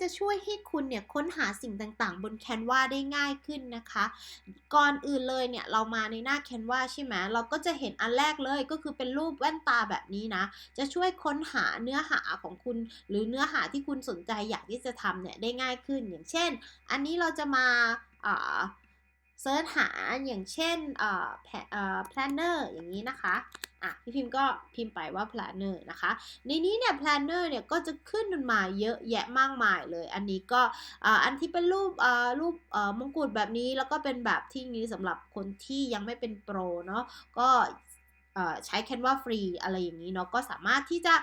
จะช่วยให้คุณเนี่ยค้นหาสิ่งต่างๆ บน Canva ได้ง่ายขึ้นนะคะ ก่อนอื่นเลยเนี่ยเรามาในหน้า Canva ใช่ไหมเราก็จะเห็นอันแรกเลยก็คือเป็นรูปแว่นตาแบบนี้นะ จะช่วยค้นหาเนื้อหาของคุณ หรือเนื้อหาที่คุณสนใจอยากที่จะทำเนี่ยได้ง่ายขึ้น อย่างเช่น อันนี้เราจะมาอ่าเซิร์ชหาอย่างเช่นเอ่อแพเอ่อ planner อย่างนี้นะคะ อะพี่พิมพ์ก็พิมพ์ไปว่า planner นะคะ ในนี้เนี่ย planner เนี่ยก็จะขึ้นมาเยอะแยะมากมายเลย อันนี้ก็อ,อันที่เป็นรูปรูปมงกุฎแบบนี้แล้วก็เป็นแบบที่นี้สำหรับคนที่ยังไม่เป็นโปรเนาะก็ ใช้ Canva ฟรีอะไรอย่างนี้เนาะก็สามารถที่จะ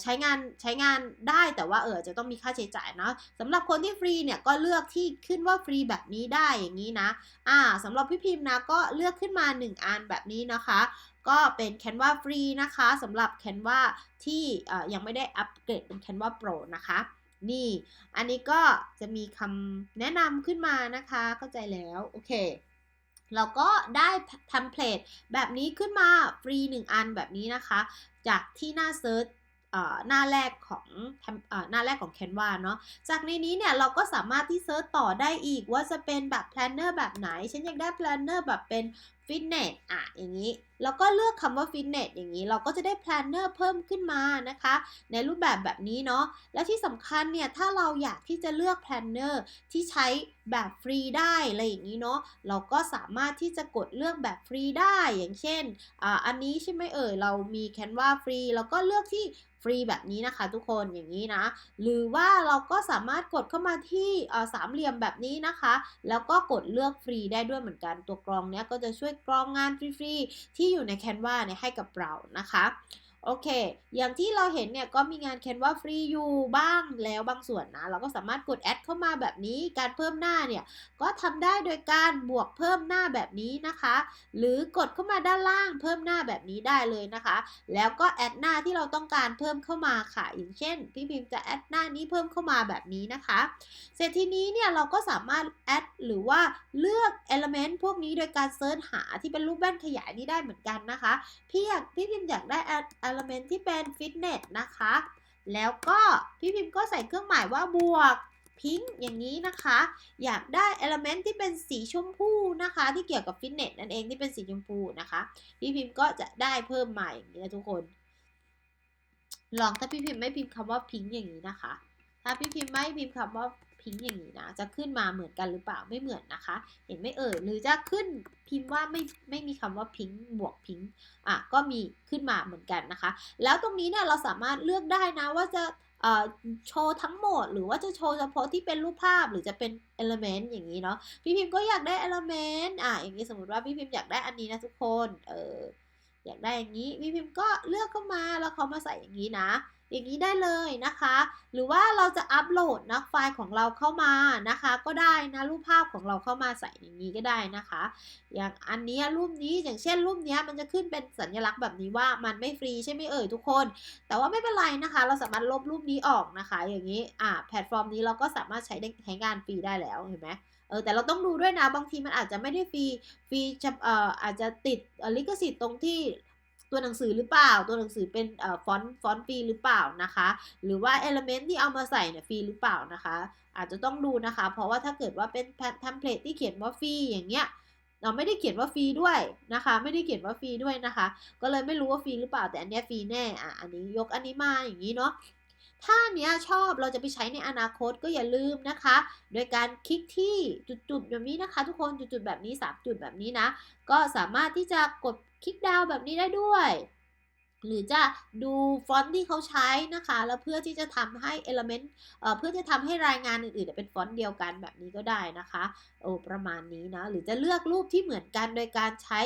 ใช้งานใช้งานได้แต่ว่าเออจะต้องมีค่าใช้จ่ายเนาะสำหรับคนที่ฟรีเนี่ยก็เลือกที่ขึ้นว่าฟรีแบบนี้ได้อย่างนี้นะอ่าสำหรับพี่พิมพ์นะก็เลือกขึ้นมา 1 อันแบบนี้นะคะ ก็เป็น Canva ฟรีนะคะสำหรับ Canva ที่ยังไม่ได้อัปเกรดเป็น Canva Pro นะคะนี่ อันนี้ก็จะมีคำแนะนำขึ้นมานะคะ เข้าใจแล้ว โอเค เราก็ได้เทมเพลตแบบนี้ขึ้นมาฟรี 1 อันแบบนี้นะคะ จากที่หน้าเซิร์ชหน้าแรกของหน้าแรกของ Canva เนาะ จากในนี้เนี่ยเราก็สามารถที่เซิร์ชต่อได้อีกว่าจะเป็นแบบ planner แบบไหน ฉันอยากได้ planner แบบเป็น ฟิตเนสอะอย่างนี้ แล้วก็เลือกคำว่าฟิตเนสอย่างนี้ เราก็จะได้แพลนเนอร์เพิ่มขึ้นมานะคะ ในรูปแบบแบบนี้เนาะ และที่สำคัญเนี่ย ถ้าเราอยากที่จะเลือกแพลนเนอร์ที่ใช้แบบฟรีได้อะไรอย่างนี้เนาะ เราก็สามารถที่จะกดเลือกแบบฟรีได้อย่างเช่นอ่าอันนี้ใช่ไหมเอ่ย เรามีแคนวาฟรีแล้วก็เลือกที่ฟรีแบบนี้นะคะทุกคนอย่างนี้นะ หรือว่าเราก็สามารถกดเข้ามาที่สามเหลี่ยมแบบนี้นะคะ แล้วก็กดเลือกฟรีได้ด้วยเหมือนกันตัวกรองเนี้ยก็จะช่วยกรองงานฟรีๆที่อยู่ใน Canva เนี่ยให้กับเรานะคะ โอเค อย่างที่เราเห็นเนี่ยก็มีงาน Canva ฟรีอยู่บ้างแล้วบางส่วนนะ เราก็สามารถกดแอดเข้ามาแบบนี้ การเพิ่มหน้าเนี่ย ก็ทำได้โดยการบวกเพิ่มหน้าแบบนี้นะคะ หรือกดเข้ามาด้านล่างเพิ่มหน้าแบบนี้ได้เลยนะคะ แล้วก็แอดหน้าที่เราต้องการเพิ่มเข้ามาค่ะ อย่างเช่น พี่พิมพ์จะแอดหน้านี้เพิ่มเข้ามาแบบนี้นะคะ เสร็จทีนี้เนี่ยเราก็สามารถแอดหรือว่าเลือก Element พวกนี้โดยการเซิร์ชหาที่เป็นรูปแว่นขยายนี้ได้เหมือนกันนะคะ พี่อยากพี่พิมพ์อยากได้ element ที่เป็นฟิตเนสนะคะ แล้วก็พี่พิมพ์ก็ใส่เครื่องหมายว่าบวกพิงค์อย่างนี้นะคะ อยากได้ element ที่เป็นสีชมพูนะคะ ที่เกี่ยวกับฟิตเนสนั่นเองที่เป็นสีชมพูนะคะ พี่พิมพ์ก็จะได้เพิ่มใหม่อย่างนี้นะทุกคน ลองถ้าพี่พิมพ์ไม่พิมพ์คำว่าพิงค์อย่างนี้นะคะ ถ้าพี่พิมพ์ไม่พิมพ์คำว่า พิงค์อย่างนี้นะ จะขึ้นมาเหมือนกันหรือเปล่าไม่เหมือนนะคะ เห็นไม่เอ่ยหรือจะขึ้นพิมพ์ว่าไม่ไม่มีคำว่าพิงค์บวกพิงค์อะก็มีขึ้นมาเหมือนกันนะคะ แล้วตรงนี้เนี่ยเราสามารถเลือกได้นะว่าจะโชว์ทั้งหมด หรือว่าจะโชว์เฉพาะที่เป็นรูปภาพหรือจะเป็น element อย่างนี้เนาะพี่พิมพ์ก็อยากได้ element อะอย่างนี้สมมติว่าพี่พิมพ์อยากได้อันนี้นะทุกคนเอออยากได้อย่างนี้พี่พิมพ์ก็เลือกเข้ามาแล้วเขามาใส่อย่างนี้นะอย่างนี้ได้เลยนะคะ หรือว่าเราจะอัปโหลดนะไฟล์ของเราเข้ามานะคะ ก็ได้นะรูปภาพของเราเข้ามาใส่อย่างนี้ก็ได้นะคะ อย่างอันนี้รูปนี้อย่างเช่นรูปนี้มันจะขึ้นเป็นสัญลักษณ์แบบนี้ว่ามันไม่ฟรีใช่ไหมเอ่ยทุกคน แต่ว่าไม่เป็นไรนะคะ เราสามารถลบรูปนี้ออกนะคะ อย่างนี้อ่าแพลตฟอร์มนี้เราก็สามารถใช้ได้ใช้งานฟรีได้แล้วเห็นไหมเออแต่เราต้องดูด้วยนะบางทีมันอาจจะไม่ได้ฟรีฟรีเอ่ออาจจะติดลิขสิทธิ์ตรงที่ ตัวหนังสือหรือเปล่า ตัวหนังสือเป็นฟอนต์ฟอนต์ฟรีหรือเปล่านะคะ หรือว่าเอลเมนต์ที่เอามาใส่เนี่ยฟรีหรือเปล่านะคะ อาจจะต้องดูนะคะ เพราะว่าถ้าเกิดว่าเป็นเทมเพลตที่เขียนว่าฟรีอย่างเงี้ยเราไม่ได้เขียนว่าฟรีด้วยนะคะ ไม่ได้เขียนว่าฟรีด้วยนะคะ ก็เลยไม่รู้ว่าฟรีหรือเปล่าแต่อันนี้ฟรีแน่อะอันนี้ยกอันนี้มาอย่างนี้เนาะถ้าเนี้ยชอบเราจะไปใช้ในอนาคตก็อย่าลืมนะคะ โดยการคลิกที่จุดๆแบบนี้นะคะ ทุกคนจุดๆแบบนี้ 3 จุดแบบนี้นะ ก็สามารถที่จะกด คลิกดาวแบบนี้ได้ด้วย หรือจะดูฟอนต์ที่เขาใช้นะคะ แล้วเพื่อที่จะทำให้ element เอ่อเพื่อจะทำให้รายงานอื่นๆ เป็นฟอนต์เดียวกันแบบนี้ก็ได้นะคะโอ้ประมาณนี้นะ หรือจะเลือกรูปที่เหมือนกันโดยการใช้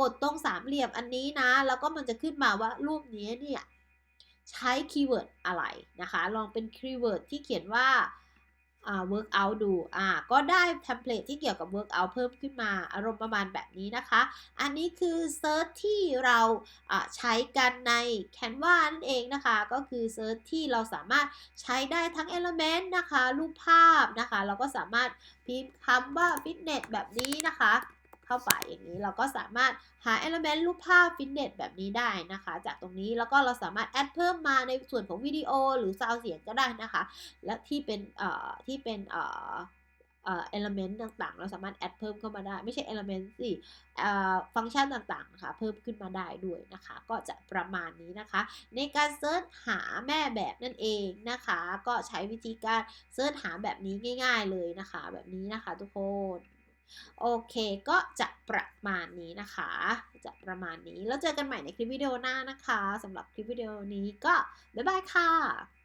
กดตรงสามเหลี่ยมอันนี้นะ แล้วก็มันจะขึ้นมาว่ารูปนี้เนี่ยใช้คีย์เวิร์ดอะไรนะคะ ลองเป็นคีย์เวิร์ดที่เขียนว่า่า workout ดูอ่าก็ได้เทมเพลตที่เกี่ยวกับ workout เพิ่มขึ้นมาอารมณ์ประมาณแบบนี้นะคะ อันนี้คือเซิร์ชที่เราใช้กันใน Canva นั่นเองนะคะ ก็คือเซิร์ชที่เราสามารถใช้ได้ทั้ง Element นะคะ รูปภาพนะคะ เราก็สามารถพิมพ์คำว่า Fitness แบบนี้นะคะ เข้าไปอย่างนี้ เราก็สามารถหา element รูปภาพฟิตเนสแบบนี้ได้นะคะ จากตรงนี้แล้วก็เราสามารถแอดเพิ่มมาในส่วนของวิดีโอหรือซาวเสียงก็ได้นะคะ และที่เป็นเอ่อที่เป็นเอ่อเอ่อ element ต่างๆ เราสามารถแอดเพิ่มเข้ามาได้ ไม่ใช่ element สิเอ่อฟังก์ชันต่างๆนะคะเพิ่มขึ้นมาได้ด้วยนะคะ ก็จะประมาณนี้นะคะ ในการเซิร์ชหาแม่แบบนั่นเองนะคะ ก็ใช้วิธีการเซิร์ชหาแบบนี้ง่าย ๆเลยนะคะ แบบนี้นะคะทุกคน โอเค ก็จะประมาณนี้นะคะ จะประมาณนี้ แล้วเจอกันใหม่ในคลิปวิดีโอหน้านะคะสำหรับคลิปวิดีโอนี้ก็บ๊ายบายค่ะ